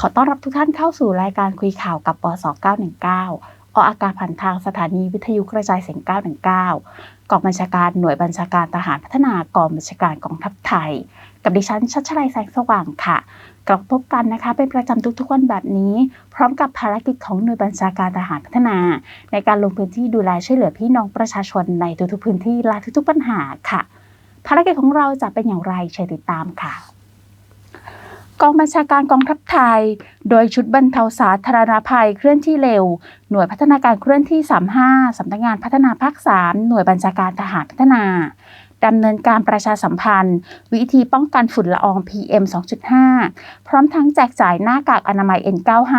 ขอต้อนรับทุกท่านเข้าสู่รายการคุยข่าวกับปส919 ออกอากาศผ่านทางสถานีวิทยุกระจายเสียง 919 กองบัญชาการหน่วยบัญชาการทหารพัฒนากองบัญชาการกองทัพไทย กับดิฉันชัชชัยแสงสว่างค่ะกลับพบกันนะคะ เป็นประจำทุกๆวันแบบนี้ พร้อมกับภารกิจของหน่วยบัญชาการทหารพัฒนา ในการลงพื้นที่ดูแลช่วยเหลือพี่น้องประชาชนในทุกๆพื้นที่และทุกๆปัญหาค่ะ ภารกิจของเราจะเป็นอย่างไรเชิญติดตามค่ะ กองบัญชาการกองทัพไทย โดยชุดบรรเทาสาธารณภัยเคลื่อนที่เร็ว หน่วยพัฒนาการเคลื่อนที่ 35 สำนักงานพัฒนาภาค 3 หน่วยบัญชาการทหารพัฒนาดำเนินการประชาสัมพันธ์ วิธีป้องกันฝุ่นละออง PM 2.5 พร้อมทั้งแจกจ่ายหน้ากากอนามัย N95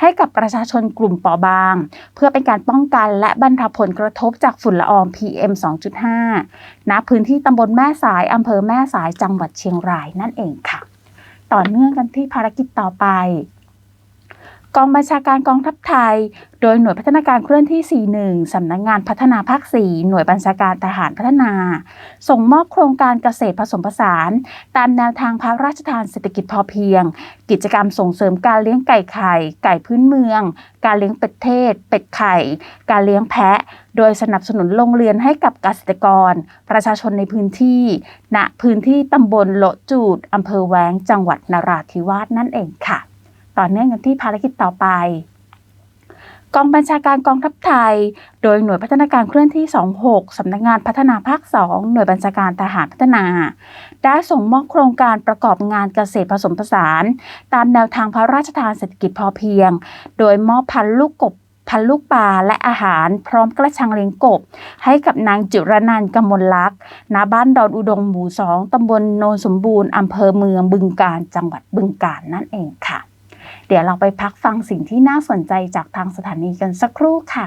ให้กับประชาชนกลุ่มเปราะบาง เพื่อเป็นการป้องกันและบรรเทาผลกระทบจากฝุ่นละออง PM 2.5 ณ พื้นที่ตำบลแม่สายอำเภอแม่สายจังหวัดเชียงรายนั่นเองค่ะ ต่อเนื่องกันที่ภารกิจต่อไป กองบัญชาการกองทัพไทย โดยหน่วยพัฒนาการเคลื่อนที่ 41 สำนักงงานพัฒนาภาค 4 หน่วยบัญชาการทหารพัฒนา ส่งมอบโครงการเกษตรผสมผสาน ตามแนวทางพระราชทานเศรษฐกิจพอเพียง กิจกรรมส่งเสริมการเลี้ยงไก่ไข่ ไก่พื้นเมือง การเลี้ยงเป็ดเทศ เป็ดไข่ การเลี้ยงแพะ โดยสนับสนุนโรงเรียนให้กับเกษตรกร ประชาชนในพื้นที่ ณ พื้นที่ตำบลโลจูดอำเภอแวง จังหวัดนราธิวาสนั่นเองค่ะ ต่อเนื่องกันที่ภารกิจต่อไปกองบัญชาการกองทัพไทย โดยหน่วยพัฒนาการเคลื่อนที่ 26 สำนักงานพัฒนาภาค 2 หน่วยบัญชาการทหารพัฒนา ได้ส่งมอบโครงการประกอบงานเกษตรผสมผสาน ตามแนวทางพระราชทานเศรษฐกิจพอเพียง โดยมอบพันลูกกบพันลูกปลาและอาหารพร้อมกระชังเลี้ยงกบ ให้กับนางจิรนันกมลลักษณ์ณบ้านดอนอุดงหมู่สองตำบลโนนสมบูรณ์อำเภอเมืองบึงกาฬจังหวัดบึงกาฬนั่นเองค่ะ เดี๋ยวเราไปพักฟังสิ่งที่น่าสนใจจากทางสถานีกันสักครู่ค่ะ